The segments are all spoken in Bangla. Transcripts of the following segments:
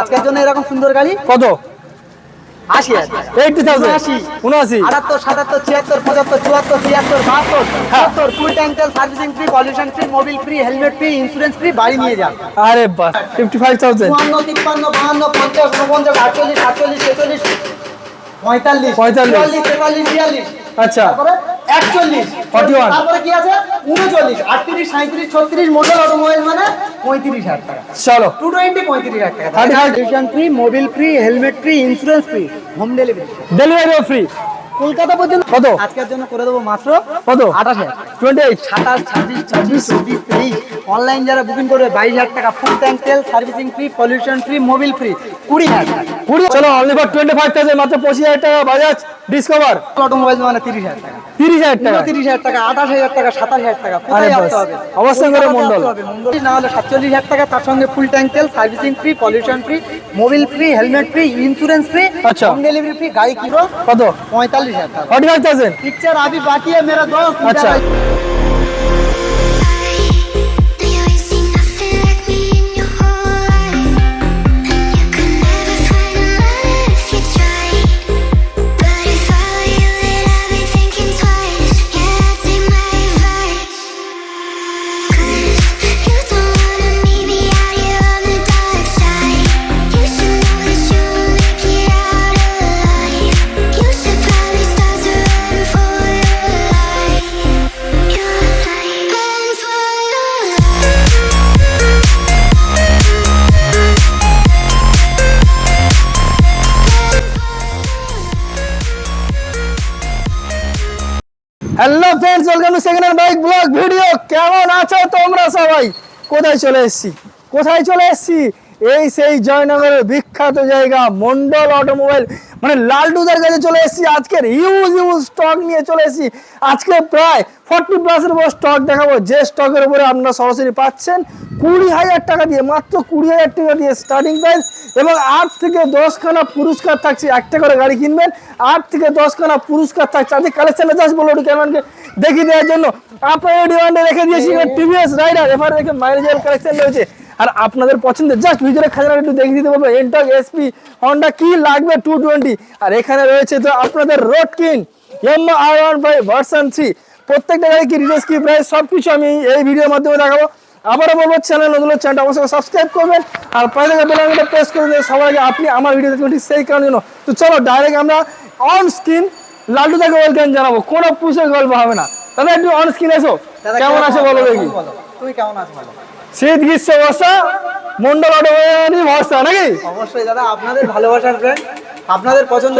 আজকের জন্য এরকম সুন্দর গাড়ি? কত? আশি হাজার। থাউজেন্ড উনআশি। উনআশি? আটাত্তর সাতাত্তর ছিয়াত্তর পঁচাত্তর চুয়াত্তর ছিয়াত্তর বাহাত্তর সত্তর full ট্যাঙ্কেল servicing free pollution free Mobil free helmet free insurance free বাড়ি নিয়ে যান। আরে বাস ফিফটি ফাইভ থাউজেন্ড চুয়ান্ন তিপ্পান্ন বাহান্ন পঞ্চাশ উনপঞ্চাশ আটচল্লিশ সাতচল্লিশ ছেচল্লিশ পঁয়তাল্লিশ পঁয়তাল্লিশ। তেতাল্লিশ বিয়াল্লিশ। আচ্ছা। একচল্লিশ। 41 তারপরে কি আছে? উনচল্লিশ। আটত্রিশ সাঁত্রিশ ছত্রিশ মডেল অটোমোবাইল মানে পঁয়ত্রিশ হাজার টাকা। চলো। টু টোয়েন্টি পঁয়ত্রিশ হাজার টাকা। 35 free Mobil free helmet free insurance free home delivery ডেলিভারিও free Kolkata পর্যন্ত কত? আজকের জন্য করে দেবো মাত্র কত? আঠাশ টোয়েন্টি এইট সাতাশ ছাব্বিশ ছাব্বিশ চব্বিশ তেইশ। অনলাইন যারা বুকিং করবে বাইশ হাজার টাকা ফুল ট্যাঙ্ক তেল servicing free pollution free Mobil free কুড়ি হাজার কুড়ি চলো only for twenty five thousand মাত্র পঁচিশ হাজার টাকা বাজাজ ডিসকভার অটোমোবাইল মানে তিরিশ হাজার টাকা। তিরিশ হাজার টাকা। উনত্রিশ হাজার টাকা আঠাশ হাজার টাকা সাতাশ হাজার টাকা কোথায় আসতে হবে? করে না হলে সাতচল্লিশ হাজার টাকা তার সঙ্গে ফুল ট্যাঙ্ক তেল servicing free pollution free Mobil free helmet free insurance free আচ্ছা। হোম ডেলিভারি ফ্রি গাড়ি কিনো। কত? পঁয়তাল্লিশ अड़तालीस हज़ार थाउज़ेंड पिक्चर अभी बाकी है मेरा दोस्त। अच्छा। Hello friends welcome to second hand bike blog video কেমন আছো তোমরা সবাই? কোথায় চলে এসেছি? কোথায় চলে এসেছি? এই সেই জয়নগরের বিখ্যাত জায়গা মন্ডল অটোমোবাইল। মানে লালটুদের কাছে চলে এসেছি আজকের হিউজ হিউজ স্টক নিয়ে চলে এসেছি। আজকে প্রায় ফর্টি প্লাসের উপর স্টক দেখাবো। যে স্টকের উপরে আপনারা সরাসরি পাচ্ছেন কুড়ি হাজার টাকা দিয়ে মাত্র কুড়ি হাজার টাকা দিয়ে স্টার্টিং প্রাইস এবং আট থেকে দশখানা পুরস্কার থাকছে। একটা করে গাড়ি কিনবেন আট থেকে দশখানা পুরস্কার থাকছে। আজকে কালেকশনে জাস্ট বলো একটু কেমনকে দেখিয়ে দেওয়ার জন্য আপনার ডিমান্ডে রেখে দিয়েছি। টিভিএস রাইডার এবার দেখে মাইলেজের কালেকশন রয়েছে। আর আপনাদের পছন্দের জাস্ট ভিতরে খাজানা একটু দেখিয়ে দিতে বলব এন্টক এসপি হন্ডা কি লাগবে টু টোয়েন্টি আর এখানে রয়েছে তো আপনাদের road king M R one five version three প্রত্যেকটা গাড়ি কি রিজেস কি প্রাইস সব কিছু আমি এই ভিডিওর মাধ্যমে দেখাবো। আবারও বলব চ্যানেল নতুন চ্যানেলটা অবশ্যই সাবস্ক্রাইব করবেন আর পাশে থাকা বেল আইকনটা প্রেস করে দিয়ে সবার আগে আপনি আমার ভিডিও দেখবেন ঠিক সেই কারণের জন্য। তো চলো ডাইরেক্ট আমরা অন স্ক্রিন লালটু থেকে ওয়েলকাম জানাব কোনো পুষের গল্প হবে না। তাহলে একটু অন স্ক্রিন এসো। কেমন আছে? বলো দেখি। তুমি কেমন আছো বলো? শীত গ্রীষ্ম বর্ষা মন্ডল অটোমেশনই ভরসা নাকি? অবশ্যই দাদা আপনাদের ভালোবাসার ফ্রেন্ড আপনাদের পছন্দ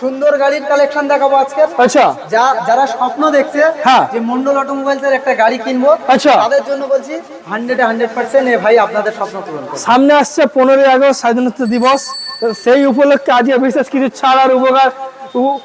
সুন্দর গাড়ির কালেকশন দেখাবো আজকে। আচ্ছা। যা যারা স্বপ্ন দেখছে হ্যাঁ। যে মন্ডল অটোমোবাইলস এর একটা গাড়ি কিনবো আচ্ছা। তাদের জন্য বলছি হান্ড্রেড হান্ড্রেড পার্সেন্ট এ ভাই আপনাদের স্বপ্ন পূরণ সামনে আসছে পনেরোই আগস্ট স্বাধীনতা দিবস। সেই উপলক্ষে আজকে বিশেষ কিছু ছাড় আর উপকার উপ-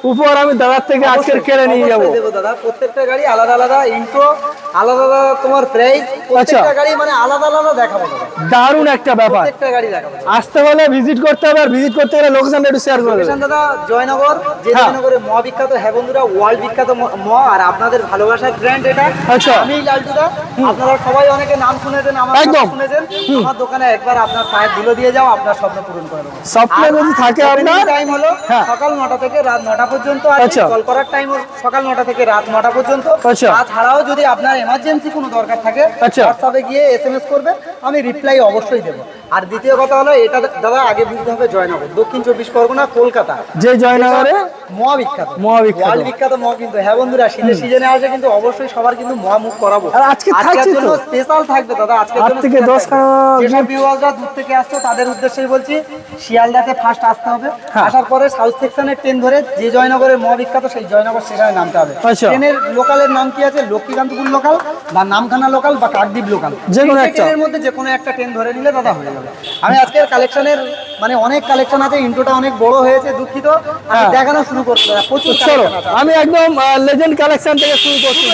উপহার আমি দাদার থেকে আজকে কেড়ে নিয়ে যাব। দাদা প্রত্যেকটা গাড়ি আলাদা আলাদা ইন্ট্রো আলাদা আলাদা তোমার প্রাইস প্রত্যেকটা গাড়ি মানে আলাদা আলাদা দেখাবো দারুণ একটা ব্যাপার। প্রত্যেকটা গাড়ি দেখাবো আসতে হলে ভিজিট করতে হবে আর ভিজিট করতে গেলে লোকেশনটা একটু শেয়ার করে দেবেন লোকেশন দাদা জয়নগর যে হ্যাঁ। জয়নগরে ম বিখ্যাত হ্যাঁ বন্ধুরা ওয়ার্ল্ড বিখ্যাত ম- আর আপনাদের ভালোবাসার ব্র্যান্ড এটা। আচ্ছা। আমি লালটুদা। আপনারা সবাই অনেকে নাম শুনেছেন আমার একদম। শুনেছেন। আমার দোকানে একবার আপনার পায়ের ধুলো দিয়ে যাও আপনার স্বপ্ন পূরণ করে দেবো। স্বপ্ন যদি থাকে আপনার টাইম হলো হ্যাঁ। সকাল নটা থেকে রাত নটা পর্যন্ত আচ্ছা। কল করার টাইম সকাল নটা থেকে রাত নটা পর্যন্ত আচ্ছা। তাছাড়াও যদি আপনার এমার্জেন্সি কোনো দরকার থাকে আচ্ছা। হোয়াটসঅ্যাপে গিয়ে এসএমএস করবেন আমি রিপ্লাই অবশ্যই দেবো আর দ্বিতীয় কথা হলো এটা দাদা আগে বুঝতে হবে জয়নগর দক্ষিণ চব্বিশ পরগনা কলকাতা যে জয়নগরে মহা বিখ্যাত মহা বিখ্যাত। ওয়ার্ল্ড বিখ্যাত মহা কিন্তু হ্যাঁ বন্ধুরা শীতের সিজনে আসে কিন্তু অবশ্যই সবার কিন্তু মহা মুখ করাবো আর আজকে থাকছে জন্য তো। স্পেশাল থাকবে দাদা জন্য থেকে special দশ থাকবে। খানা যেসব ভিউয়ার্সরা দূর থেকে আসছে তাদের উদ্দেশ্যেই বলছি শিয়ালদাতে ফার্স্ট আসতে হবে হ্যাঁ। আসার পরে সাউথ সেকশনের ট্রেন ধরে যে জয়নগরের মহা বিখ্যাত সেই জয়নগর স্টেশনে নামতে হবে। আচ্ছা। ট্রেনের লোকালের নাম কি আছে? লক্ষ্মীকান্তপুর লোকাল বা নামখানা লোকাল বা কাকদ্বীপ লোকাল যে কোনো একটা। ট্রেনের মধ্যে যে কোনো একটা ট্রেন ধরে নিলে দাদা হয়ে যাবে। আমি আজকের কালেকশনের মানে অনেক কালেকশন আছে ইন্ট্রোটা অনেক বড় হয়েছে দুঃখিত। আমি হ্যাঁ। দেখানো শুরু করতে প্রচুর চলো আমি একদম লেজেন্ড কালেকশন থেকে শুরু করছি।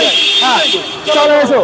হ্যাঁ। চলো এসো।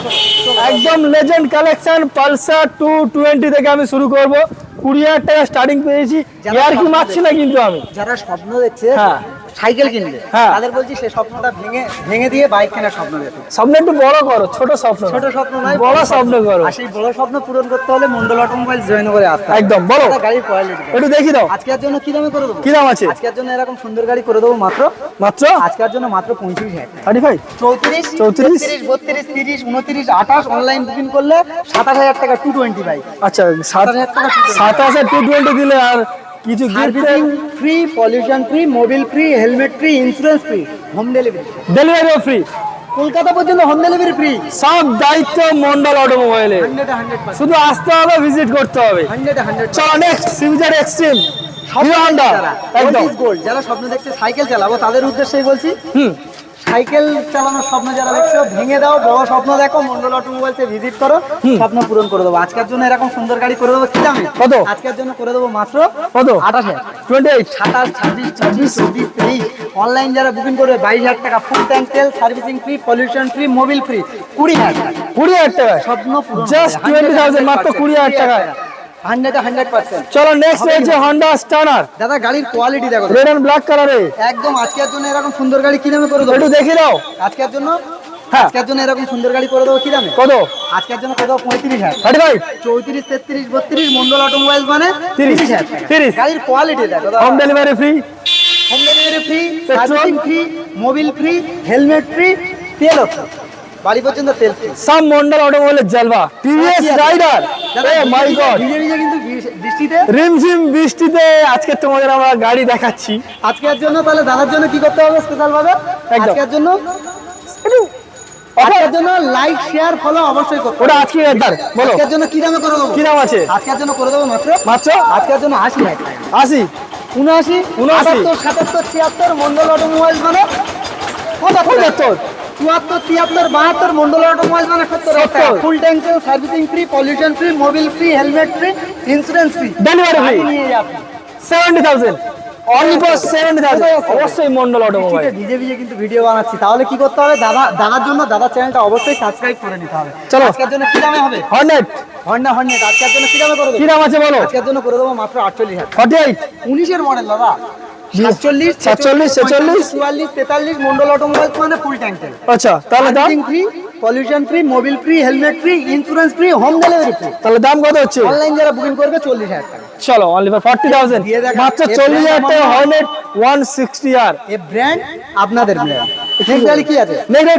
একদম legend collection Pulsar two twenty থেকে আমি শুরু করব। কুড়ি হাজার টাকা স্টার্টিং পেয়েছি আর কি মারছি না কিন্তু আমি। যারা স্বপ্ন দেখছে হ্যাঁ। সাইকেল কিনবে। হ্যাঁ। তাদের বলছি সে স্বপ্নটা ভেঙে ভেঙে দিয়ে বাইক কেনার স্বপ্ন দেখো। স্বপ্ন একটু বড় করো ছোট স্বপ্ন। ছোট স্বপ্ন নয় বড় স্বপ্ন করো। আর সেই বড় স্বপ্ন পূরণ করতে হলে মন্ডল অটোমোবাইল জয়েন করে আসতে একদম, বলো। গাড়ির কোয়ালিটি একটু দেখি দাও। আজকের জন্য কি দামে করে দেবো? কি দাম আছে? আজকের জন্য এরকম সুন্দর গাড়ি করে দেবো মাত্র। মাত্র? আজকের জন্য মাত্র পঁয়ত্রিশ হাজার টাকা। থার্টি ফাইভ চৌত্রিশ? 34, তেত্রিশ বত্রিশ তিরিশ উনত্রিশ আঠাশ অনলাইন বুকিং করলে সাতাশ হাজার টাকা টু টোয়েন্টি বাইক আচ্ছা সাত হাজার টাকা সাতাশে টু টোয়েন্টি দিলে আর কিছু servicing free pollution free Mobil free helmet free insurance free home delivery ডেলিভারিও free Kolkata পর্যন্ত হোম ডেলিভারি ফ্রি সব দায়িত্ব মন্ডল অটোমোবাইলে শুধু আসতে হবে ভিজিট করতে হবে। চলো নেক্সট সিভিজার এক্সট্রিম হিরো হন্ডা যারা স্বপ্ন দেখছে সাইকেল চালাবো তাদের উদ্দেশ্যেই বলছি হুম। সাইকেল চালানোর স্বপ্ন যারা দেখছ ভেঙে দাও বড় স্বপ্ন দেখো মন্ডল অটোমোবাইলসে ভিজিট করো স্বপ্ন পূরণ করে দেবো। আজকের জন্য এরকম সুন্দর গাড়ি করে দেবো কি দামে কত? আজকের জন্য করে দেবো মাত্র কত? আঠাশ হাজার। Twenty eight? সাতাশ ছাব্বিশ চব্বিশ চব্বিশ তেইশ অনলাইন যারা বুকিং করবে বাইশ হাজার টাকা ফুল ট্যাঙ্ক তেল servicing free pollution free Mobil free কুড়ি হাজার কুড়ি হাজার টাকা স্বপ্ন পূরণ Just 20,000 মাত্র 20,000 টাকায়। হান্ড্রেড হান্ড্রেড পার্সেন্ট চলো নেক্সট রয়েছে হন্ডা স্টানার দাদা গাড়ির কোয়ালিটি দেখো। রেড অ্যান্ড ব্ল্যাক কালারে একদম আজকের জন্য এরকম সুন্দর গাড়ি কি দামে করে দেবো? একটু দেখি দাও। আজকের জন্য? হ্যাঁ। আজকের জন্য এরকম সুন্দর গাড়ি করে দেবো কি দামে? কত? আজকের জন্য দেবো পঁয়ত্রিশ হাজার। থার্টি ফাইভ চৌত্রিশ তেত্রিশ বত্রিশ মন্ডল অটোমোবাইল মানে তিরিশ। তিরিশ হাজার তিরিশ। গাড়ির কোয়ালিটি দেখো home delivery free home delivery free servicing free Mobil free helmet free তেল বাড়ি পর্যন্ত তেল সাম মন্ডল অটোমোবাইলের জালবা। TVS Raider. A my god কিন্তু বৃষ্টিতে? রিমঝিম বৃষ্টিতে আজকে তোমাদের আমরা গাড়ি দেখাচ্ছি। আজকের জন্য তাহলে দাদার জন্য কি করতে হবে স্পেশাল ভাবে? আজকের জন্য? আজকের জন্য লাইক শেয়ার ফলো অবশ্যই করতে ওটা আজকে একবার বলো। আজকের জন্য কি দামে করে দেবো? কি দাম আছে? আজকের জন্য করে দেবো মাত্র? মাত্র? আজকের জন্য আশি হাজার আশি? উনআশি? উনআশি। সাতাত্তর ছিয়াত্তর মন্ডল অটোমোবাইল মানে পঁচাত্তর। চুয়াত্তর তিয়াত্তর বাহাত্তর মন্ডল অটোমোবাইল মানে সত্তর সত্তর। Full tank servicing free pollution free Mobil free helmet free insurance free only for seventy thousand অবশ্যই মন্ডল অটোমোবাইল ভিজে ভিজে কিন্তু ভিডিও বানাচ্ছি। তাহলে কি করতে হবে? দাদা দাদার জন্য দাদার চ্যানেলটা অবশ্যই সাবস্ক্রাইব করে নিতে হবে। চলো। আজকের জন্য কি দামে হবে? হন্ড্রেড হন্ডা হন্ড্রেড আজকের জন্য কি দামে করে কি দেবো দাম আছে বলো? আজকের জন্য করে দেবো মাত্র আটচল্লিশ হাজার। ফর্টি এইট উনিশের মডেল দাদা। সাতচল্লিশ সাতচল্লিশ, ছেচল্লিশ। চুয়াল্লিশ তেতাল্লিশ মন্ডল অটোমোবাইল মানে ফুল ট্যাঙ্কের আচ্ছা তাহলে দাম? Free pollution free Mobil free helmet free insurance free home delivery free তাহলে দাম কত হচ্ছে? অনলাইন যারা বুকিং করবে চল্লিশ হাজার টাকা। চলো অনলি ফর ফর্টি থাউজেন্ড মাত্র চল্লিশ হাজার টাকা ওয়ান সিক্সটি আর এ ব্র্যান্ড আপনাদের ব্র্যান্ড কি আছে।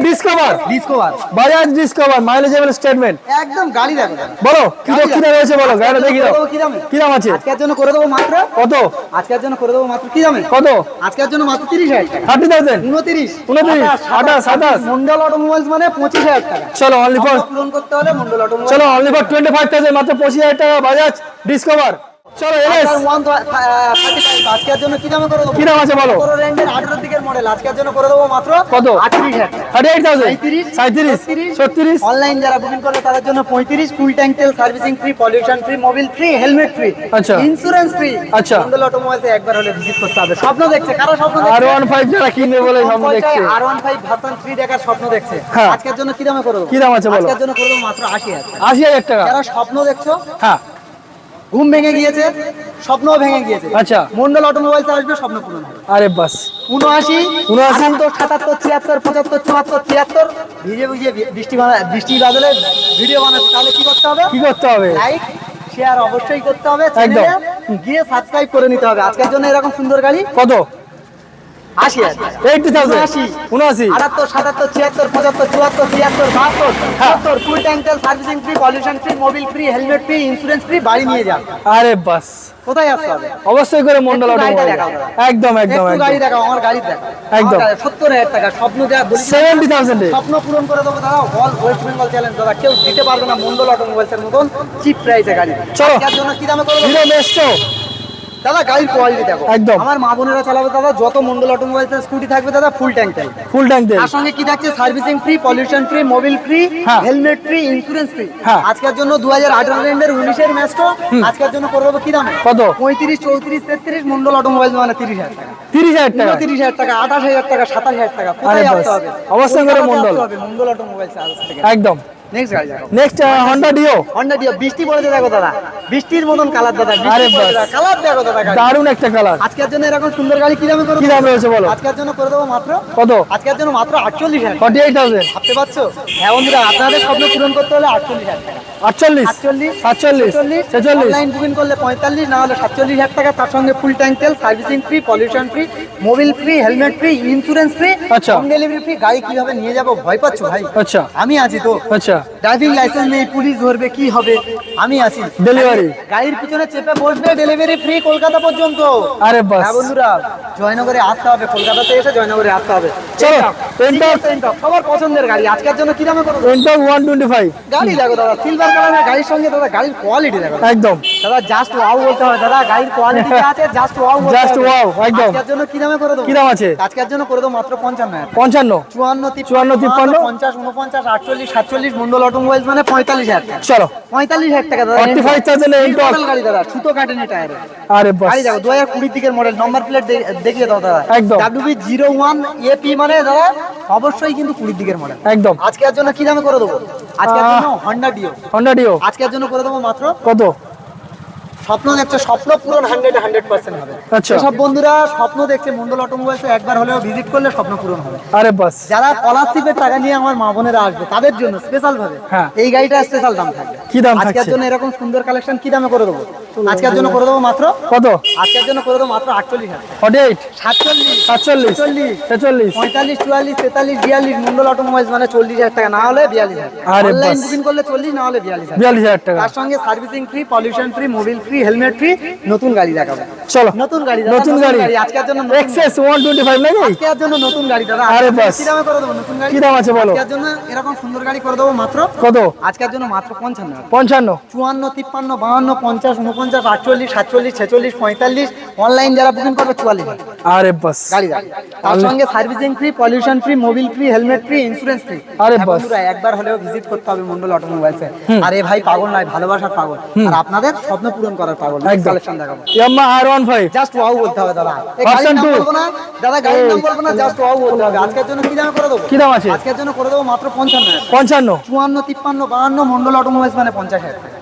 ডিসকভার ডিসকভার বাজাজ ডিসকভার মাইলেজেবল স্টেটমেন্ট একদম গাড়ি দেখো বলো কি আছে। রয়েছে বলো গাড়িটা দেখি দাও। কি দামে? কি দাম আছে? আজকের জন্য করে দেবো মাত্র? কত? আজকের জন্য করে দেবো মাত্র কি দামে? কত? আজকের জন্য মাত্র তিরিশ হাজার টাকা। থার্টি থাউজেন্ড উনত্রিশ। উনত্রিশ, আঠাশ, সাতাশ। মন্ডল অটোমোবাইলস মানে পঁচিশ হাজার টাকা। চলো অনলি ফর পূরণ করতে হলে মন্ডল অটোমোবাইল চলো only for twenty five thousand মাত্র পঁচিশ হাজার টাকা বাজাজ ডিসকভার চলো এস আজকের জন্য কি দামে করে দেবো? কি দাম আছে বলো? বড় রেঞ্জের আঠারো দিকের মডেল আজকের জন্য করে দেবো মাত্র কত? আটত্রিশ হাজার টাকা। থার্টি এইট থাউজেন্ড সাঁইত্রিশ, সাঁত্রিশ ছত্রিশ। অনলাইন যারা বুকিং করবে তাদের জন্য পঁয়ত্রিশ ফুল ট্যাঙ্ক তেল servicing free pollution free Mobil free helmet free আচ্ছা। ইন্স্যুরেন্স ফ্রি আচ্ছা। মন্ডল অটোমোবাইলসে একবার হলে ভিজিট করতে হবে। স্বপ্ন দেখছে। কারও স্বপ্ন আর ওয়ান ফাইভ যারা কিনবে বলে স্বপ্ন দেখছে। R one five version three দেখার স্বপ্ন দেখছে। হ্যাঁ। আজকের জন্য কি দামে করে দেবো? কি দাম আছে বলো? আজকের জন্য করে দেবো মাত্র আশি হাজার টাকা। যারা স্বপ্ন দেখছ হ্যাঁ। ঘুম ভেঙে গিয়েছে স্বপ্ন ভেঙে গিয়েছে। আচ্ছা। মন্ডল অটোমোবাইলস আসবে স্বপ্ন পূরণ হবে আরে বাস। উনআশি উনআশি। তো সাতাত্তর ছিয়াত্তর পঁচাত্তর চুয়াত্তর তিয়াত্তর। ভিজে ভিজে বৃষ্টি বৃষ্টি বাদলে ভিডিও বানাচ্ছে। তাহলে কি করতে হবে? কি করতে হবে? লাইক শেয়ার অবশ্যই করতে হবে চ্যানেলে গিয়ে সাবস্ক্রাইব করে নিতে হবে। আজকের জন্য এরকম সুন্দর গাড়ি কত? আশি হাজার। থাউজেন্ড উনআশি। উনআশি। আটাত্তর সাতাত্তর ছিয়াত্তর পঁচাত্তর চুয়াত্তর তিয়াত্তর বাহাত্তর সত্তর full ট্যাঙ্কেল servicing free pollution free Mobil free helmet free insurance free বাড়ি নিয়ে যান। আরে বাস। কোথায় আসতে হবে? অবশ্যই করে মন্ডল একটু গাড়িটা অটোমোবাইল। দেখাও। একদম একদম গাড়ি একদম। আমার গাড়ি দেখাও। একদম। সত্তর হাজার টাকা স্বপ্ন যা বলি সেভেন্টি থাউজেন্ড স্বপ্ন পূরণ করে দেবো দাদা। অল ওয়েস্ট বেঙ্গল চ্যালেঞ্জ দাদা। কেউ দিতে পারবে না মন্ডল অটোমোবাইলসের মতন চিপ প্রাইসে গাড়ি। চলো। জন্য কি দামে করে দেবো? হিরো বেস্টো দাদা গাড়ির কোয়ালিটি দেখো। একদম। আমার মা বোনেরা চালাবে দাদা যত মন্ডল স্কুটি থাকবে দাদা ফুল ট্যাঙ্ক তেল ফুল ট্যাঙ্ক তেল তার সঙ্গে কি থাকছে? Servicing free pollution free Mobil free. Helmet free insurance free. আজকের জন্য দু হাজার আঠারো রেন্ডের উনিশের ম্যাচটা আজকের জন্য করে দেবো কি দামে? কত? পঁয়ত্রিশ চৌত্রিশ তেত্রিশ মন্ডল অটোমোবাইল মানে তিরিশ হাজার টাকা। তিরিশ হাজার টাকা। উনত্রিশ হাজার টাকা আঠাশ হাজার টাকা সাতাশ হাজার টাকা। কোথায় আসতে হবে? অবশ্যই করে অটোমোবাইলস থেকে। একদম। নেক্সট গাড়ি দেখো। Next Honda Dio Honda Dio বৃষ্টি পড়েছে দেখো দাদা। বৃষ্টির মতন কালার দাদা আরে কালার দেখো দাদা দারুণ একটা কালার আজকের জন্য এরকম সুন্দর গাড়ি কি দামে করে কি দাম রয়েছে বলো? আজকের জন্য করে দেবো মাত্র? কত? আজকের জন্য মাত্র আটচল্লিশ হাজার। ফর্টি এইট থাউজেন্ড ভাবতে পারছ? হ্যাঁ বন্ধুরা আপনাদের স্বপ্ন পূরণ করতে হলে টাকা। অনলাইন বুকিং করলে পঁয়তাল্লিশ না হলে সাতচল্লিশ হাজার টাকা। তার সঙ্গে ফুল ট্যাঙ্ক তেল servicing free pollution free Mobil free helmet free insurance free. Home delivery free গাড়ি কীভাবে নিয়ে যাব ভয় পাচ্ছ ভাই? আচ্ছা। আমি আছি তো। আচ্ছা। ড্রাইভিং লাইসেন্স নেই পুলিশ ধরবে কি হবে? আমি আছি। ডেলিভারি গাড়ির পিছনে চেপে বসবে ডেলিভারি ফ্রি কলকাতা পর্যন্ত। আরে বাস। হ্যাঁ বন্ধুরা জয়নগরে আসতে হবে কলকাতাতে এসে জয়নগরে আসতে হবে। চলো, পেন্টক সবার পছন্দের গাড়ি। আজকের জন্য কি দামে ওয়ান গাড়ি দেখো দাদা সিলভার কালারের গাড়ির সঙ্গে দাদা গাড়ির কোয়ালিটি দেখো একদম। দাদা জাস্ট ওয়াও বলতে হবে দাদা গাড়ির কোয়ালিটি আছে জাস্ট ওয়াও বলতে Just হবে। একদম। আজকের জন্য কি দামে করে দেবো? কি দাম আছে? আজকের জন্য করে দেবো মাত্র পঞ্চান্ন হাজার। পঞ্চান্ন। চুয়ান্ন চুয়ান্ন, তিপ্পান্ন, পঞ্চাশ উনপঞ্চাশ আটচল্লিশ সাতচল্লিশ মন্ডল অটোমোবাইলস মানে পঁয়তাল্লিশ হাজার টাকা। চলো। পঁয়তাল্লিশ হাজার টাকা দাদা। 45,000 গাড়ি দাদা সুতো কাটেনি টায়ারে আরে বাস। গাড়ি দেখো দিকের মডেল নম্বর প্লেট দেখিয়ে দাও দাদা। একদম। ডাব্লিউবি জিরো ওয়ান এপি মানে দাদা অবশ্যই কিন্তু কুড়ির দিকের মডেল একদম। আজকের জন্য কি দামে করে দেবো? আজকের জন্য হন্ডা ডিও হন্ডা ডিও আজকের জন্য করে দেবো মাত্র কত? স্বপ্ন দেখছে স্বপ্ন পূরণ হান্ড্রেড হান্ড্রেড পার্সেন্ট হবে। আচ্ছা। সব বন্ধুরা স্বপ্ন দেখছে মন্ডল অটোমোবাইলসে একবার হলেও ভিজিট করলে স্বপ্ন পূরণ হবে। আরে বাস। যারা স্কলারশিপের টাকা নিয়ে আমার মা বোনেরা আসবে তাদের জন্য স্পেশাল ভাবে হ্যাঁ। এই গাড়িটা স্পেশাল দাম থাকবে। কি দাম আজকের জন্য এরকম সুন্দর কালেকশন কি দামে করে দেবো? আজকের জন্য করে দেবো মাত্র? কত? আজকের জন্য করে দেবো মাত্র আটচল্লিশ হাজার। সাতচল্লিশ। সাতচল্লিশ। চল্লিশ ছেচল্লিশ। পঁয়তাল্লিশ চুয়াল্লিশ তেতাল্লিশ বিয়াল্লিশ মন্ডল অটোমোবাইলস মানে চল্লিশ হাজার টাকা না হলে বিয়াল্লিশ হাজার অনলাইন বুকিং করলে চল্লিশ না হলে বিয়াল্লিশ হাজার বিয়াল্লিশ হাজার টাকা। তার সঙ্গে servicing free pollution free Mobil free helmet free নতুন গাড়ি দেখাবো। চলো নতুন গাড়ি নতুন গাড়ি। আজকের জন্য ওয়ান টোয়েন্টি নাকি? আজকের জন্য নতুন গাড়ি দাদা। আরে বাস। কি দামে করে দেবো? নতুন গাড়ি? কি দাম আছে বলো? আজকের জন্য এরকম সুন্দর গাড়ি করে দেবো মাত্র। কত? আজকের জন্য মাত্র পঞ্চান্ন। হাজার। পঞ্চান্ন। চুয়ান্ন তিপ্পান্ন বাহান্ন পঞ্চাশ উনপঞ্চাশ আটচল্লিশ সাতচল্লিশ ছেচল্লিশ পঁয়তাল্লিশ। অনলাইন যারা বুকিং করবে চুয়াল্লিশ হাজার। আরে বাস। গাড়ি তার সঙ্গে servicing free pollution free Mobil free helmet free insurance free আরে বাস। বন্ধুরা একবার হলেও ভিজিট করতে হবে মন্ডল অটোমোবাইলসে আর এ ভাই পাগল নয় ভালোবাসার পাগল। আর আপনাদের স্বপ্ন পূরণ করার পাগল কালেকশন দেখাবো। Yamaha R one five just wow বলতে হবে দাদা। গাড়ির নাম বলব না দাদা গাড়ির নাম বলব না জাস্ট ওয়াও বলতে হবে। আজকের জন্য কি দামে করে দেবো? কি দাম আছে? আজকের জন্য করে দেবো মাত্র পঞ্চান্ন পঞ্চান্ন। চুয়ান্ন তিপ্পান্ন বাহান্ন মন্ডল অটোমোবাইলস মানে পঞ্চাশ হাজার।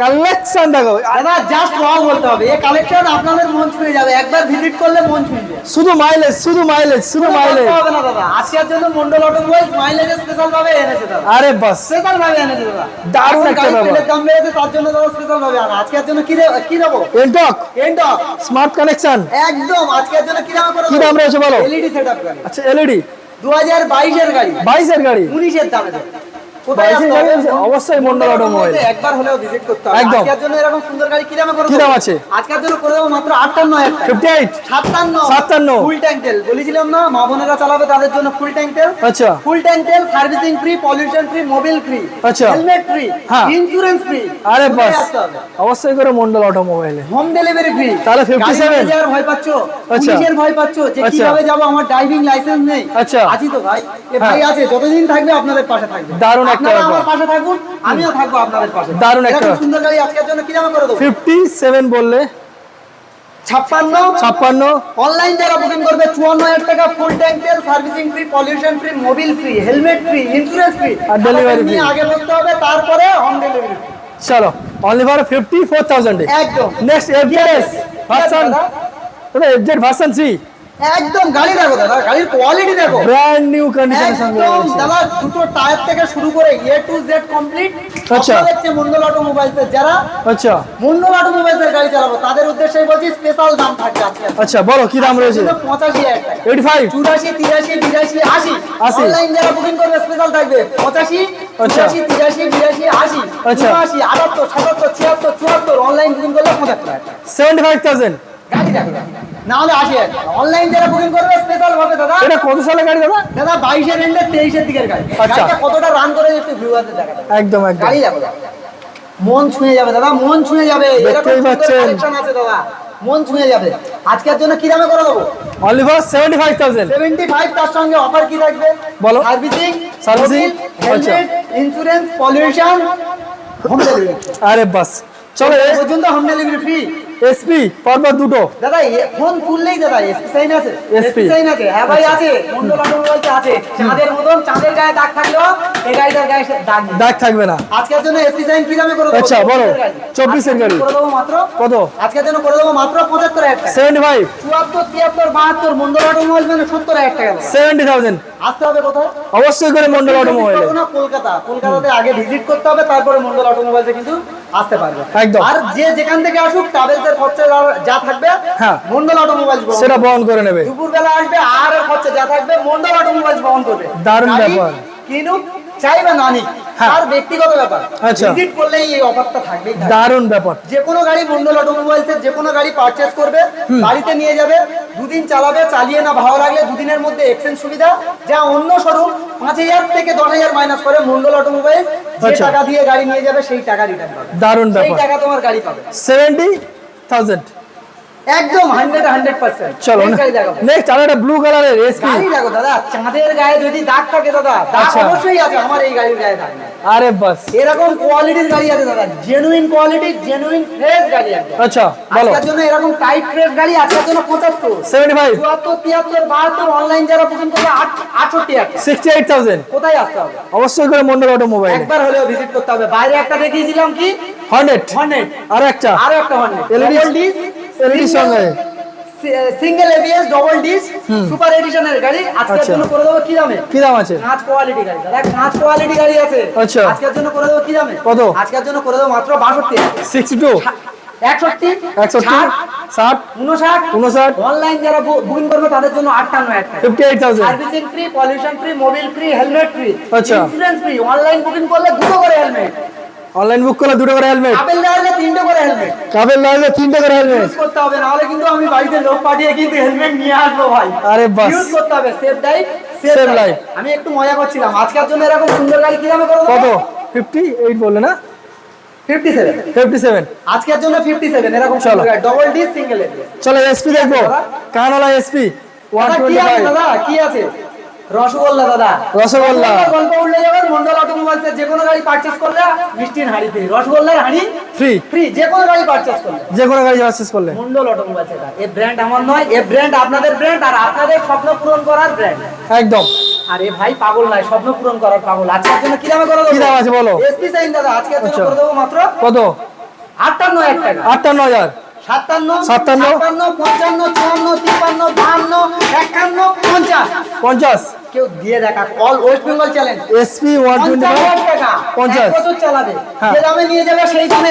কালেকশন দেখো। দাদা জাস্ট ওয়াও বলতে হবে। এই কালেকশন আপনাদের মন ছুঁয়ে যাবে। একবার ভিজিট করলে মন ছুঁয়ে যাবে। শুধু মাইলেজ শুধু মাইলেজ শুধু মাইলেজ হবে না দাদা। আজকের জন্য মন্ডল অটোমোবাইল মাইলেজ স্পেশাল ভাবে এনেছে দাদা। আরে বাস। স্পেশাল ভাবে এনেছে দাদা। দারুণ একটা ব্যাপার। দাম বেড়েছে তার জন্য দাদা স্পেশাল ভাবে আর আজকের জন্য কি কি দেবো? এন্টক এন্ডক স্মার্ট কানেকশন একদম। আজকের জন্য কি দাম করে কি দাম রয়েছে বলো? এলইডি সেটআপ গাড়ি। আচ্ছা এলইডি দু হাজার বাইশের গাড়ি। বাইশের গাড়ি। উনিশের দামে অবশ্যই মন্ডল অটোমোবাইল। একবার হলেও ভিজিট করতে হবে একদম। আজকের জন্য এরকম সুন্দর গাড়ি কি দামে করে কি দাম আছে? আজকের জন্য করে দেবো মাত্র আটান্ন হাজার টাকা। ফিফটি এইট সাতান্ন সাতান্ন। ফুল ট্যাঙ্ক তেল বলেছিলাম না মা বোনেরা চালাবে তাদের জন্য ফুল ট্যাঙ্ক তেল আচ্ছা ফুল ট্যাঙ্ক তেল servicing free pollution free Mobil free আচ্ছা। হেলমেট ফ্রি হ্যাঁ। ইন্স্যুরেন্স ফ্রি আরে বাস অবশ্যই করে মন্ডল অটোমোবাইলে হোম ডেলিভারি ফ্রি তাহলে 57 যাওয়ার ভয় পাচ্ছ আচ্ছা। পুলিশের ভয় পাচ্ছ যে আচ্ছা। কীভাবে যাব আমার ড্রাইভিং লাইসেন্স নেই আচ্ছা। আছি তো ভাই এ ভাই হ্যাঁ। আছে যতদিন থাকবে আপনাদের পাশে থাকবে দারুণ একটা আমার পাশে থাকুন আমিও থাকব আপনাদের পাশে। দারুণ একটা সুন্দর গাড়ি আজকের জন্য কি দামে করে দেবো? ফিফটি সেভেন বললে। ছাপ্পান্ন। ছাপ্পান্ন। অনলাইন যারা বুকিং করবে চুয়ান্ন হাজার টাকা ফুল ট্যাঙ্ক তেল servicing free pollution free Mobil free helmet free insurance free আর free। আগে বসতে হবে তারপরে হোম ডেলিভারি চলো অনলি ফর ফিফটি ফোর থাউজেন্ডে একদম। Next FZ version FZ version three একদম গাড়ি দেখো দাদা গাড়ির কোয়ালিটি দেখো। ব্র্যান্ড নিউ কন্ডিশনের সঙ্গে দাদা দুটো টায়ার থেকে শুরু করে এ টু জেড কমপ্লিট আচ্ছা। হচ্ছে মন্ডল অটোমোবাইলসের যারা আচ্ছা। মন্ডল অটোমোবাইলসের গাড়ি চালাবো তাদের উদ্দেশ্যে বলছি স্পেশাল দাম থাকবে আজকে। আচ্ছা বলো কি দাম রয়েছে? 85000 টাকা। 85 84 83 82 80 80 অনলাইন যারা বুকিং করবে স্পেশাল থাকবে। 85 আচ্ছা। 83 82 80 আচ্ছা। 80 78 77 76 74 অনলাইন বুকিং করলে 75 75000 গাড়ি দেখো। না হলে টাকা। অনলাইন যারা বুকিং করবে স্পেশাল হবে দাদা। এটা কত সালের গাড়ি দাদা? দাদা বাইশের এন্ডে তেইশের দিকের গাড়ি। আচ্ছা। গাড়িটা কতটা রান করে একটু ভিউয়ারদের দেখা একদম একদম। গাড়ি দেখো মন ছুঁয়ে যাবে দাদা মন ছুঁয়ে যাবে। দেখতেই পাচ্ছেন। আছে দাদা। মন ছুঁয়ে যাবে। আজকের জন্য কি দামে করে দেবো? Only for seventy five thousand seventy five তার সঙ্গে অফার কি থাকবে বলো। Servicing. Helmet insurance pollution home delivery আরে বাস। চলো। পর্যন্ত হোম ডেলিভারি ফ্রি এসপি পরপর দুটো। দাদা ফোন তুললেই দাদা এসপি সাইন আছে। SP সাইন আছে। হ্যাঁ ভাই আছে। মন্ডল অটোমোবাইলস আছে। চাঁদের মতন চাঁদের গায়ে দাগ থাকলেও এই গাড়িটার গায়ে দাগ দাগ থাকবে না। আজকের জন্য এসপি সাইন কি দামে করে দেবো? আচ্ছা, বলো। 24 24 এর গাড়ি। করে দেবো মাত্র? কত? আজকের জন্য করে দেবো মাত্র পঁচাত্তর হাজার টাকা। Seventy five. চুয়াত্তর তিয়াত্তর বাহাত্তর মন্ডল অটোমোবাইল মানে সত্তর হাজার টাকা। দাদা। Seventy thousand. আসতে হবে কোথায়? অবশ্যই করে মন্ডল অটোমোবাইলে কলকাতা। কলকাতাতে আগে ভিজিট করতে হবে তারপরে মন্ডল অটোমোবাইলসে কিন্তু আসতে পারবে। একদম। আর যে যেখান থেকে আসুক ট্রাভেলসের খরচা যা- থাকবে হ্যাঁ। মন্ডল অটোমোবাইলস সেটা বহন করে নেবে দুপুর বেলা আসবে আর এর খরচা যা থাকবে মন্ডল অটোমোবাইলস বহন করবে দারুণ ব্যাপার। কিনুক চাইবে না নিক হ্যাঁ। তার ব্যক্তিগত ব্যাপার আচ্ছা। ভিজিট করলেই এই অফারটা থাকবে। দারুণ ব্যাপার যে কোনো গাড়ি মন্ডল অটোমোবাইলসের যে কোনো গাড়ি পারচেস করবে বাড়িতে নিয়ে যাবে দুদিন চালাবে চালিয়ে না ভালো লাগলে দুদিনের মধ্যে এক্সচেঞ্জ সুবিধা যা অন্য শোরুম পাঁচ হাজার থেকে দশ হাজার মাইনাস করে মন্ডল অটোমোবাইল যে আচ্ছা। টাকা দিয়ে গাড়ি নিয়ে যাবে সেই টাকা রিটার্ন পাবে দারুণ সেই টাকা তোমার গাড়ি পাবে সেভেন্টি থাউজেন্ড একদম হান্ড্রেড হান্ড্রেড পার্সেন্ট চলো নেক্সট আর একটা ব্লু কালারের এসপি গাড়ি দেখো দাদা। চাঁদের গায়ে যদি দাগ থাকে দাদা দাগ আচ্ছা। অবশ্যই আছে আমার এই গাড়ির গায়ে দাগ। আরে বাস। এরকম কোয়ালিটির গাড়ি আছে দাদা জেনুইন কোয়ালিটি জেনুইন ফ্রেশ গাড়ি একদম। আচ্ছা বলো। আজকের জন্য এরকম টাইট ফ্রেশ গাড়ি আজকের জন্য পঁচাত্তর। সেভেন্টি ফাইভ চুয়াত্তর তিয়াত্তর বাহাত্তর অনলাইন যারা বুকিং করবে আট- আটষট্টি একটা। সিক্সটি এইট থাউজেন্ড কোথায় আসতে হবে? অবশ্যই করে মন্ডল অটোমোবাইলে একবার হলেও ভিজিট করতে হবে। বাইরে একটা দেখিয়েছিলাম কি? হান্ড্রেড হর্নেট আর একটা। আরও একটা হর্নেট LED ডিস সঙ্গে। Single ABS double disc super এডিশনের গাড়ি। আজকের আচ্ছা। জন্য করে দেবো কি দামে? কি দাম আছে? কাঁচ কোয়ালিটি গাড়ি। দাদা কাঁচ কোয়ালিটি গাড়ি আছে। আচ্ছা। আজকের জন্য করে দেবো কি দামে? কত? আজকের জন্য করে দেবো মাত্র বাষট্টি। সিক্সটি টু একষট্টি? একষট্টি? ষাট, ষাট? উনষাট উনষাট অনলাইন যারা বুকিং করবে তাদের জন্য আটান্ন fifty eight thousand servicing free pollution free mobil free helmet free আচ্ছা। ইন্স্যুরেন্স ফ্রি অনলাইন বুকিং করলে দুটো করে হেলমেট অনলাইন বুক করলে দুটো করে হেলমেট আপেল লাগলে তিনটে করে হেলমেট কাপের লাগলে তিনটে করে হেলমেট ইউজ করতে হবে নাহলে কিন্তু আমি বাড়িতে লোক পাঠিয়ে কিন্তু হেলমেট নিয়ে আসব ভাই। আরে বাস। ইউজ করতে হবে safe life save Save life আমি একটু মজা করছিলাম আজকের জন্য এরকম সুন্দর গাড়ি কি দামে করে কত? ফিফটি এইট বললে না? ফিফটি সেভেন ফিফটি সেভেন আজকের জন্য ফিফটি সেভেন এরকম চলো। ডবল ডি সিঙ্গেল চলো এসপি দেখব। কানালা এসপি ওয়ান দাদা কি টোয়েন্টি আছে ফাইভ দাদা কি আছে? রসগোল্লা দাদা। রসগোল্লা। গল্প উঠলে যাবেন মন্ডল অটোমোবাইলস যে কোনো গাড়ি পারচেজ করলে মিষ্টির হাঁড়ি ফ্রি রসগোল্লার হাঁড়ি ফ্রি ফ্রি যে কোনো গাড়ি পারচেজ করলে। যে কোনো গাড়ি পারচেস করলে। মন্ডল অটোমোবাইলস এটা এই ব্র্যান্ড আমার নয় এই ব্র্যান্ড আপনাদের ব্র্যান্ড আর আপনাদের স্বপ্ন পূরণ করার ব্র্যান্ড একদম। আর ভাই পাগল নাই স্বপ্ন পূরণ করার পাগল। আজকের জন্য কি দামে করে দেবো? কি দাম আছে বলো? এসপি সাইন দাদা আজকের জন্য আচ্ছা। করে দেবো মাত্র কত? আটান্ন এক টাকা। আটান্ন হাজার। সাতান্ন সাতান্ন, সাতান্ন পঞ্চান্ন চুয়ান্ন তিপ্পান্ন বাহান্ন একান্ন পঞ্চাশ। পঞ্চাশ। কেউ দিয়ে দেখা। Call West Bengal challenge SP টাকা পঞ্চাশ। এক বছর চালাবে। হ্যাঁ। যে দামে নিয়ে যাবে সেই দামে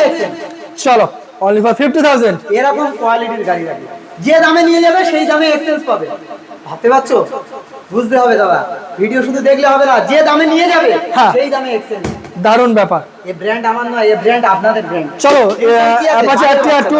চলো অনলি ফর ফিফটি থাউজেন্ড এরকম কোয়ালিটির গাড়ি গাড়ি যে দামে নিয়ে যাবে সেই দামে এক্সচেঞ্জ পাবে। ভাবতে পারছ? বুঝতে হবে দাদা। ভিডিও শুধু দেখলে হবে না যে দামে নিয়ে যাবে হ্যাঁ। সেই দামে এক্সচেঞ্জ দারুণ ব্যাপার। এই ব্র্যান্ড আমার নয় এই ব্র্যান্ড আপনাদের ব্র্যান্ড চলো অ্যাপাচি আর টু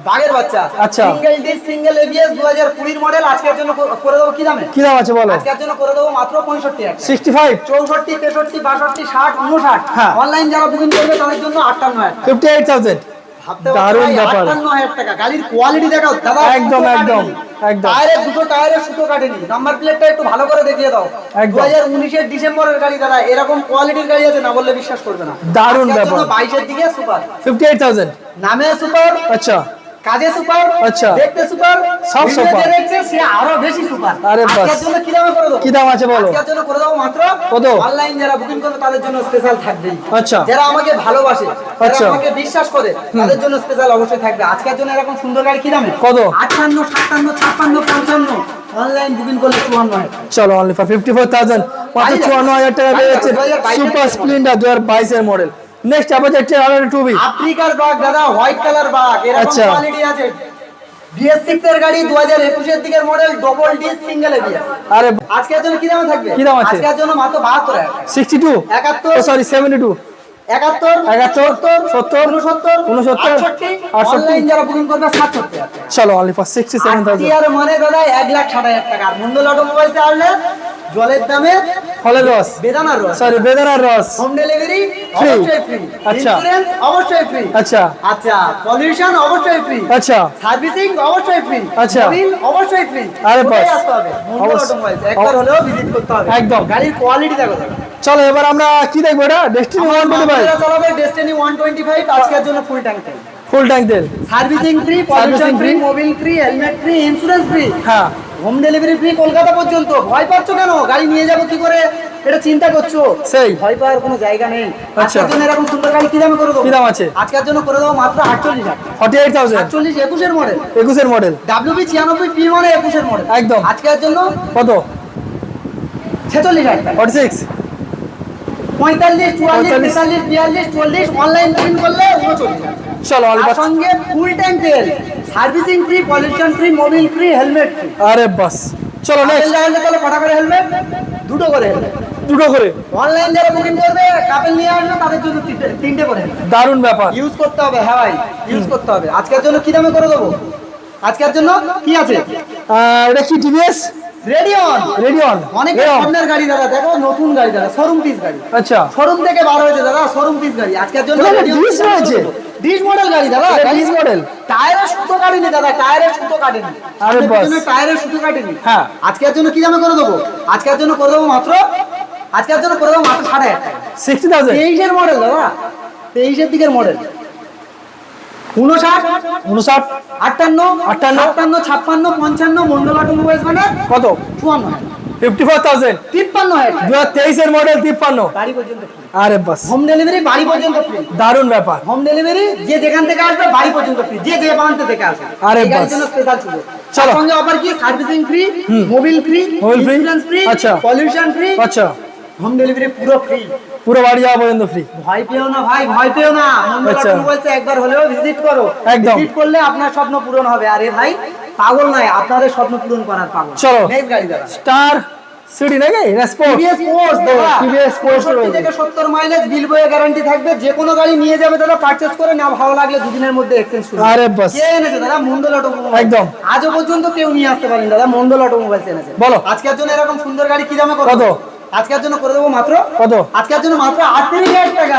বি বাগের বাচ্চা। আচ্ছা। Single disc single ABS 2020 model আজকের জন্য করে দেবো কি দামে? কি দাম আছে বলো? আজকের জন্য করে দেবো মাত্র 65 টাকা। সিক্সটি ফাইভ চৌষট্টি তেষট্টি বাষট্টি ষাট উনষাট হ্যাঁ। অনলাইন যারা বুকিং করবে তাদের জন্য আটান্ন হাজার টাকা। ফিফটি এইট থাউজেন্ড ভাবতে দারুণ ব্যাপার। আটান্ন হাজার টাকা। গাড়ির কোয়ালিটি দেখাও দাদা একদম, একদম, একদম। দুটো টায়ারের সুতো কাটেনি। নাম্বার প্লেটটা একটু ভালো করে দেখিয়ে দাও। একদম। দু হাজার উনিশের ডিসেম্বরের গাড়ি দাদা এরকম কোয়ালিটির গাড়ি আছে না বললে বিশ্বাস করবে না। দারুণ জন্য ব্যাপার। বাইশের দিকে সুপার ফিফটি এইট থাউজেন্ড নামে সুপার আচ্ছা। কাজে সুপার আচ্ছা। দেখতে সুপার সব সুপার। দেখছে সে আরও বেশি সুপার আরে বাস। আজকের জন্য কি দামে করে দেবো কি দাম আছে বলো আজকের জন্য করে দেবো মাত্র কত? অনলাইন যারা বুকিং করবে তাদের জন্য স্পেশাল থাকবেই আচ্ছা। যারা আমাকে ভালোবাসে আচ্ছা। আমাকে বিশ্বাস করে তাদের জন্য স্পেশাল অবশ্যই থাকবে আজকের জন্য এরকম সুন্দর গাড়ি কি দামে কত? আটান্ন সাতান্ন ছাপ্পান্ন পঞ্চান্ন অনলাইন বুকিং করলে চুয়ান্ন হাজার চলো only for fifty four thousand মাত্র বাইশ চুয়ান্ন হাজার টাকা পেয়ে যাচ্ছে সুপার স্প্লেন্ডার দু হাজার বাইশের মডেল নেক্সট অ্যাপাচি একটি আর টু বি আফ্রিকার বাঘ দাদা হোয়াইট কালার বাঘ এরকম আচ্ছা। কোয়ালিটি আছে। বিএস সিক্স এর গাড়ি দু হাজার একুশের দিকের model double D single ABS আরে আজকের জন্য কি দামে থাকবে? কি দাম আছে? আজকের জন্য মাত্র বাহাত্তর হাজার। সিক্সটি টু একাত্তর। সরি সেভেন্টি টু একাত্তর একাত্তর, সত্তর, উনসত্তর উনসত্তর, আটষট্টি। যারা বুকিং করবে সাতষট্টি চলো only for sixty seven thousand আর মানে দাদা এক লাখ ষাট হাজার টাকা। মন্ডল অটোমোবাইলসে আসলে জলের দামে ফলের রস। বেদানার রস। সরি বেদানার রস। হোম ডেলিভারি অবশ্যই ফ্রি আচ্ছা। অবশ্যই ফ্রি আচ্ছা। আচ্ছা পলিউশন অবশ্যই ফ্রি আচ্ছা। সার্ভিসিং অবশ্যই ফ্রি আচ্ছা। বিল অবশ্যই ফ্রি আরে বাস। একবার হলেও ভিজিট করতে হবে। একদম। গাড়ির কোয়ালিটি দেখো চলো এবার আমরা কি দেখব এটা? ডেস্টিনি চালাবে ডেস্টিনি 125 আজকের জন্য ফুল ট্যাঙ্ক ফুল ট্যাঙ্ক তেল servicing free pollution free. Mobil free helmet free insurance free হ্যাঁ। হোম ডেলিভারি ফ্রি কলকাতা পর্যন্ত। ভয় পাচ্ছ কেন? গাড়ি নিয়ে যাব কি করে? এটা চিন্তা করছ? সেই। ভয় পাওয়ার কোনো জায়গা নেই। আচ্ছা। আজকের জন্য এরকম সুন্দর গাড়ি কি দামে করে দেবো? কি দাম আছে? আজকের জন্য করে দেবো মাত্র আটচল্লিশ ফর্টি এইট থাউজেন্ড আটচল্লিশ একুশের মডেল একুশের মডেল ডাব্লিউবি ছিয়ানব্বই পি মানে একুশের মডেল একদম। আজকের জন্য কত? ছেচল্লিশ হাজার ফর্টি সিক্স পঁয়তাল্লিশ চুয়াল্লিশ। তেতাল্লিশ বিয়াল্লিশ চল্লিশ অনলাইন বুকিং করলে উনচল্লিশ চলো অল্প সঙ্গে ফুল ট্যাঙ্ক তেল servicing free pollution free mobil free helmet আরে বাস। চলো নেক্সট তাহলে কটা করে হেলমেট দুটো করে হেলমেট দুটো করে। অনলাইন যারা বুকিং করবে কাপেল নিয়ে আসবে তাদের জন্য তিনটে- করে। দারুণ ব্যাপার। ইউজ করতে হবে হ্যাঁ ভাই ইউজ করতে হবে। আজকের জন্য কি দামে করে দেবো? আজকের জন্য কি আছে? এটা কি টিভিএস রেডিয়ন রেডিয়ন অনেক সামনের গাড়ি দাদা দেখো নতুন গাড়ি দাদা শোরুম পিস গাড়ি। আচ্ছা। শোরুম থেকে বার হয়েছে দাদা শোরুম পিস গাড়ি। আজকের জন্য রয়েছে? ডিস মডেল গাড়ি দাদা ডিস মডেল? টায়ারের সুতো কাটেনি দাদা টায়ারের সুতো কাটেনি। আরে বাস। টায়ারের সুতো কাটেনি। হ্যাঁ। আজকের জন্য কি দামে করে দেবো? আজকের জন্য করে দেবো মাত্র আজকের জন্য করে দেবো মাত্র সাড়ে টাকা সিক্সটি থাউজেন্ড তেইশের মডেল দাদা তেইশের দিকের মডেল উনষাট উনষাট। আটান্ন আটান্ন। আটান্ন ছাপ্পান্ন পঞ্চান্ন মন্ডল অটোমোবাইলস মানে কত? চুয়ান্ন। হাজার ফিফটি ফোর থাউজেন্ড তিপ্পান্ন হাজার। দু হাজার তেইশের মডেল তিপ্পান্ন। বাড়ি পর্যন্ত আরে বাস। হোম ডেলিভারি বাড়ি পর্যন্ত ফ্রি দারুণ ব্যাপার। হোম ডেলিভারি যে যেখান থেকে আসবে বাড়ি পর্যন্ত ফ্রি যে যে প্রান্ত থেকে আসবে। আরে বাস। জন্য স্পেশাল ছিল চলো। সঙ্গে অফার কি? Servicing free mobil free Mobile free? Free আচ্ছা। পলিউশন ফ্রি আচ্ছা। হোম ডেলিভারি পুরো ফ্রি পুরো বাড়ি যাওয়া পর্যন্ত ফ্রি ভয় পেও না ভাই ভয় পেও না। আচ্ছা। একবার হলেও ভিজিট করো। একদম। ভিজিট করলে আপনার স্বপ্ন পূরণ হবে। আরে ভাই পাগল নয় আপনাদের স্বপ্ন পূরণ করার পাগল চলো। স্টার সিটি নাকি না স্পোর্ট টিভিএস স্পোর্টস দাদা TVS Sports 65 রয়েছে। থেকে 70 মাইলেজ বিল বয়ে গ্যারান্টি থাকবে যে কোনো গাড়ি নিয়ে যাবে দাদা পারচেজ করে না ভালো লাগলে দুদিনের মধ্যে এক্সচেঞ্জ শুরু আরে বাস। কে এনেছে দাদা মন্ডল অটোমোবাইল একদম। আজও পর্যন্ত কেউ নিয়ে আসতে পারেন দাদা মন্ডল অটোমোবাইলস এনেছে বলো। আজকের জন্য এরকম সুন্দর গাড়ি কি দামে কত? আজকের জন্য করে দেবো মাত্র কত? আজকের জন্য মাত্র আটত্রিশ হাজার টাকা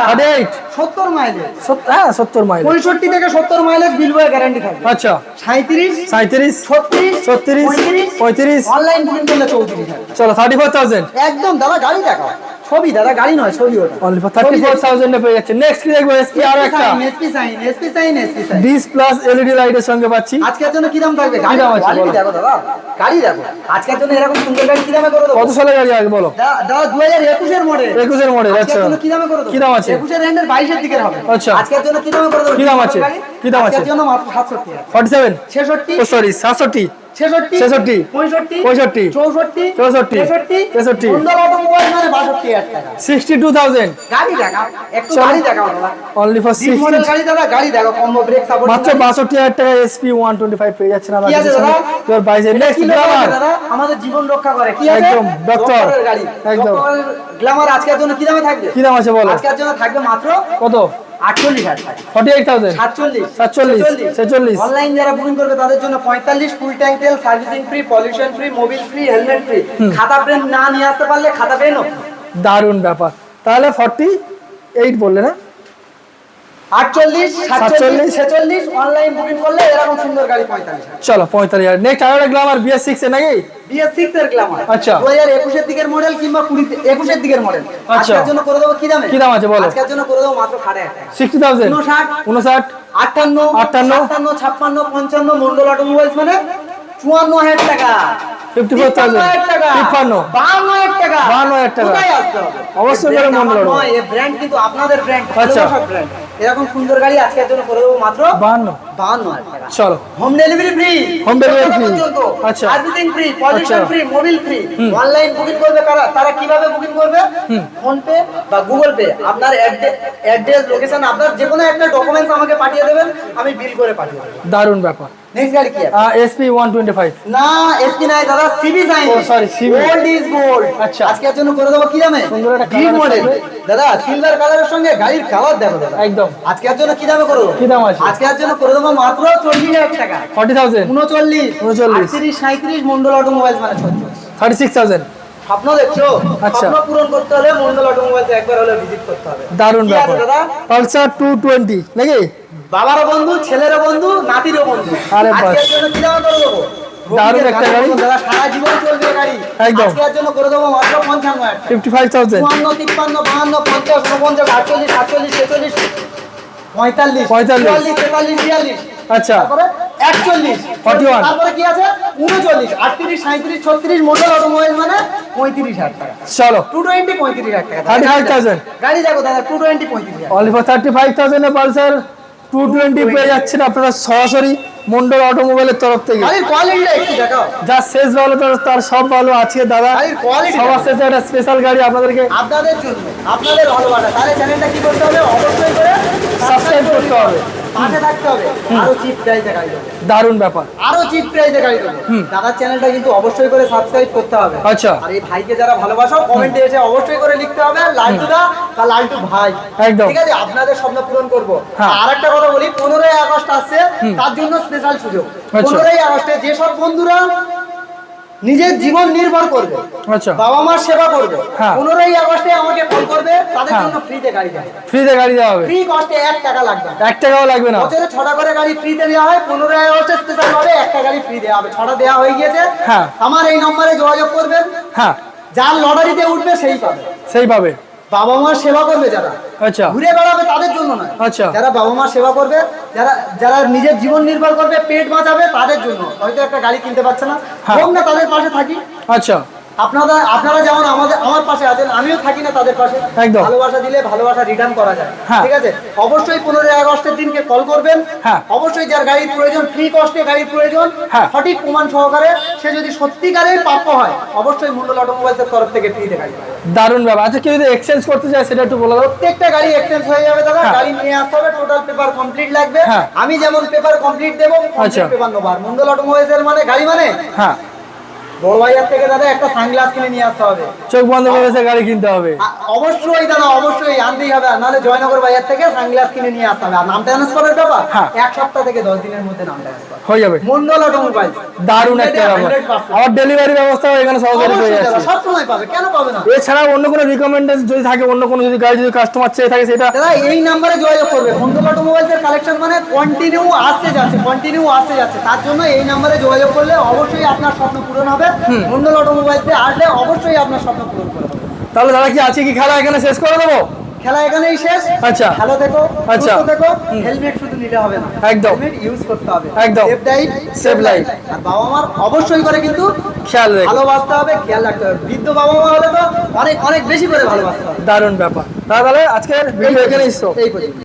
সত্তর মাইলেজ হ্যাঁ সত্তর মাইল পঁয়ষট্টি থেকে সত্তর মাইলেজ বিল বয়ে গ্যারান্টি থাকবে। আচ্ছা। সাঁত্রিশ সাঁত্রিশ ছত্রিশ ছত্রিশ পঁয়ত্রিশ। অনলাইন বুকিং করলে চৌত্রিশ চলো থার্টি ফোর থাউজেন্ড একদম দাদা গাড়ি দেখাও। ছবি দাদা গাড়ি নয় ছবি ওটা। অনলি ফর পেয়ে যাচ্ছে। নেক্সট কি দেখব? এসপি আরও একটা। SP shine SP shine SP shine disc plus LED লাইটের সঙ্গে পাচ্ছি। আজকের জন্য কি দাম থাকবে? গাড়ি দাম আছে, দেখো দাদা। গাড়ি দেখো। আজকের জন্য এরকম সুন্দর গাড়ি কি দামে করে দেবো? কত সালের গাড়ি আগে বলো। দাদা দু হাজার একুশের মডেল একুশের মডেল আচ্ছা। কি দামে করে দেবো? কি দাম আছে? একুশের এন্ডের বাইশের দিকের হবে। আচ্ছা। আজকের জন্য কি দামে করে দেবো? কি দাম আছে? কি দাম আছে? আজকের জন্য মাত্র ও সরি সাতষট্টি। ছেষট্টি পঁয়ষট্টি চৌষট্টি চৌষট্টি, তেষট্টি sixty two thousand. Only for মাত্র বাষট্টি হাজার টাকা এসপি ওয়ান টোয়েন্টি ফাইভ পেয়ে যাচ্ছেন কি আছে তোর বাইশের নেক্সট গ্লামার আমাদের জীবন রক্ষা করে। কি একদম, ডক্টর। একদম। গ্ল্যামার আজকের জন্য কি দামে থাকবে? কি দাম আছে বলো? আজকের জন্য থাকবে মাত্র কত? আটচল্লিশ হাজার ফর্টি এইট থাউজেন্ড সাতচল্লিশ। সাতচল্লিশ, ছেচল্লিশ। অনলাইন যারা বুকিং করবে তাদের জন্য পঁয়তাল্লিশ ফুল ট্যাঙ্ক তেল servicing free pollution free mobil free helmet free খাতা পেন না নিয়ে আসতে পারলে খাতা পেনও। দারুণ ব্যাপার। তাহলে ফর্টি এইট বললে না আটচল্লিশ সাতচল্লিশ। ছেচল্লিশ অনলাইন বুকিং করলে এরকম সুন্দর গাড়ি পঁয়তাল্লিশ চলো পঁয়তাল্লিশ হাজার। নেক্সট আরও গ্লামার বিএস সিক্স এর নাকি? বিএস সিক্স এর গ্ল্যামার আচ্ছা। দু হাজার একুশের দিকের মডেল কিংবা কুড়ি একুশের দিকের মডেল আচ্ছা। জন্য করে দেবো কি দামে? কি দাম আছে বলো? আজকের জন্য করে দেবো মাত্র সাড়ে সিক্সটি থাউজেন্ড উনষাট উনষাট আটান্ন আটান্ন, সাতান্ন ছাপ্পান্ন পঞ্চান্ন মন্ডল অটোমোবাইলস মানে চুয়ান্ন হাজার টাকা। 54,000 তিপ্পান্ন হাজার টাকা। তিপ্পান্ন। বাহান্ন হাজার টাকা। বাহান্ন হাজার টাকা। কোথায় আসতে হবে? অবশ্যই করে brand মন্ডল আমার অটো। নয়, এই ব্র্যান্ড কিন্তু আপনাদের ব্র্যান্ড আচ্ছা। ব্র্যান্ড এরকম সুন্দর গাড়ি আজকের জন্য করে দেবো মাত্র বাহান্ন বাহান্ন হাজার টাকা। চলো। Home delivery free Home delivery free। আচ্ছা। সার্ভিসিং ফ্রি পলিউশন আচ্ছা। Free mobil free online booking করবে কারা? তারা কীভাবে বুকিং করবে? ফোন পে বা গুগল পে আপনার অ্যাড্রেস লোকেশন আপনার যে কোনো একটা ডকুমেন্টস আমাকে পাঠিয়ে দেবেন আমি বিল করে পাঠিয়ে দেবো। দারুণ ব্যাপার। নেক্সট গাড়ি কি এসপি ওয়ান টোয়েন্টি ফাইভ না এসপি নাই দাদা। সিবি সাইন ও, sorry, CB gold is gold আচ্ছা। আজকের জন্য করে দেবো কি দামে? সুন্দর একটা গ্রিন মডেল দাদা সিলভার কালারের সঙ্গে গাড়ির কালার দেখো দাদা। একদম। আজকের জন্য কি দামে করব কি দাম আছে? আজকের জন্য করে দেবো মাত্র চল্লিশ হাজার টাকা। Forty thousand. উনচল্লিশ। উনচল্লিশ। আটত্রিশ সাঁত্রিশ মন্ডল অটোমোবাইলস মানে ছত্রিশ। Thirty six thousand. স্বপ্ন দেখছ? আচ্ছা। স্বপ্ন পূরণ করতে হলে মন্ডল অটোমোবাইলস একবার হলে ভিজিট করতে হবে। দারুণ ব্যাপার। দাদা? পালসার টু টোয়েন্টি নাকি? বাবারও বন্ধু ছেলেরও বন্ধু নাতিরও বন্ধু। আরে বাস। কি দাম করে দেবো? দারুণ একটা গাড়ি। সারা জীবন চলবে একদম। আজকের জন্য করে দেবো মাত্র টাকা। আচ্ছা। তারপরে একচল্লিশ 41 তারপরে কি আছে? মডেল অটোমোবাইল মানে টাকা। চলো। টু টোয়েন্টি পঁয়ত্রিশ হাজার টাকা। 35,000 গাড়ি দেখো দাদা only for Pulsar two twenty পেয়ে যাচ্ছেন আপনারা সরাসরি। মন্ডল অটোমোবাইলের তরফ থেকে। যার শেষ ভালো তার সব ভালো আছে দাদা। সবার শেষে একটা স্পেশাল গাড়ি আপনাদেরকে আপনাদের জন্য আপনাদের ভালোবাসা। তাহলে চ্যানেলটা কি করতে হবে? অবশ্যই করে সাবস্ক্রাইব করতে হবে। পাশে থাকতে হবে। আরও চিপ প্রাইসে গাড়ি দেবো। দারুণ ব্যাপার। আরও চিপ প্রাইসে গাড়ি দেবো। দাদার চ্যানেলটা কিন্তু অবশ্যই করে সাবস্ক্রাইব করতে হবে। আচ্ছা। আর এই ভাইকে যারা ভালোবাসো কমেন্টে এসে অবশ্যই করে লিখতে হবে লালটু দা বা লালটু ভাই। একদম। ঠিক আছে? আপনাদের স্বপ্ন পূরণ করব। হ্যাঁ। আর একটা কথা বলি পনেরোই আগস্ট আসছে তার জন্য স্পেশাল সুযোগ। আচ্ছা। পনেরোই আগস্টে যেসব বন্ধুরা নিজের জীবন নির্ভর করবে। আচ্ছা। বাবা মার সেবা করবে। হ্যাঁ। পনেরোই আগস্টে আমাকে ফোন করবে তাদের হ্যাঁ। জন্য ফ্রিতে গাড়ি দেবে ফ্রিতে গাড়ি দেওয়া হবে? ফ্রি কস্টে এক টাকা লাগবে এক টাকাও লাগবে না? বছরে ছটা করে গাড়ি ফ্রিতে দেওয়া হয় পনেরোই আগস্টে স্পেশাল ভাবে একটা গাড়ি ফ্রি দেওয়া হবে। ছটা দেওয়া হয়ে গিয়েছে। হ্যাঁ। আমার এই নম্বরে যোগাযোগ করবেন। হ্যাঁ। যার লটারিতে উঠবে সেই পাবে। সেইভাবে বাবা মার সেবা করবে যারা। আচ্ছা। ঘুরে বেড়াবে তাদের জন্য নয়। আচ্ছা। যারা বাবা মার সেবা করবে যারা যারা নিজের জীবন নির্ভর করবে পেট বাঁচাবে তাদের জন্য। হয়তো একটা গাড়ি কিনতে পারছে না। হ্যাঁ। হোক না তাদের পাশে থাকি। আচ্ছা। আপনারা আপনারা যেমন আমাদের আমার পাশে আছেন আমিও থাকি না তাদের পাশে একদম। ভালোবাসা দিলে ভালোবাসা রিটার্ন করা যায় হ্যাঁ। ঠিক আছে অবশ্যই পনেরোই আগস্টের দিনকে কল করবেন হ্যাঁ। অবশ্যই যার গাড়ির প্রয়োজন ফ্রি কস্টে গাড়ির প্রয়োজন হ্যাঁ। সঠিক প্রমাণ সহকারে সে যদি সত্যিকারের প্রাপ্য হয় অবশ্যই মন্ডল অটোমোবাইলসের তরফ থেকে ফ্রিতে গাড়ি দারুণ ব্যাপার আচ্ছা কেউ যদি এক্সচেঞ্জ করতে চায় সেটা একটু বলে প্রত্যেকটা গাড়ি এক্সচেঞ্জ হয়ে যাবে দাদা। গাড়ি নিয়ে আসতে হবে টোটাল পেপার কমপ্লিট লাগবে। আমি যেমন পেপার কমপ্লিট দেবো আচ্ছা। পেপার নেব আর মন্ডল অটোমোবাইলসের মানে গাড়ি মানে হ্যাঁ বড় থেকে দাদা একটা সানগ্লাস কিনে নিয়ে আসতে হবে। চোখ বন্ধ করে গাড়ি কিনতে হবে। অবশ্যই দাদা অবশ্যই আনতেই হবে। নাহলে জয়নগর বাজার থেকে সানগ্লাস কিনে নিয়ে আসতে হবে। আর নাম ট্রান্সফারের হ্যাঁ। এক সপ্তাহ থেকে দশ দিনের মধ্যে নাম ট্রান্সফার হয়ে যাবে। মন্ডল অটোমোবাইল দারুণ একটা ব্যাপার। আমার ডেলিভারি ব্যবস্থাও এখানে সহকারী পেয়ে যাচ্ছে। সব সময় পাবে। কেন পাবে না? এছাড়া অন্য কোনো রিকমেন্ডেশন যদি থাকে অন্য কোনো যদি গাড়ি যদি কাস্টমার চেয়ে থাকে সেটা দাদা এই নাম্বারে যোগাযোগ করবে। মন্ডল অটোমোবাইলসের কালেকশন মানে কন্টিনিউ আসতে যাচ্ছে কন্টিনিউ আসতে যাচ্ছে। তার জন্য এই নাম্বারে যোগাযোগ করলে অবশ্যই আপনার স্বপ্ন পূরণ হবে। মন্ডল অটোমোবাইলসে আসলে অবশ্যই আপনার স্বপ্ন পূরণ করবে তাহলে দাদা কি আছে কি খেলা এখানে শেষ করে দেবো? খেলা এখানেই শেষ। আচ্ছা। ভালো থেকো আচ্ছা। থেকো। হেলমেট শুধু নিলে হবে না। একদম। হেলমেট ইউজ করতে হবে। একদম। Safe drive Save life। আর বাবা মার অবশ্যই করে কিন্তু খেয়াল রেখে। ভালোবাসতে হবে খেয়াল রাখতে হবে। বৃদ্ধ বাবা মা হলে তো অনেক অনেক বেশি করে ভালোবাসতে হবে। দারুণ ব্যাপার। তাহলে আজকের ভিডিও এখানেই stop। এই পর্যন্ত।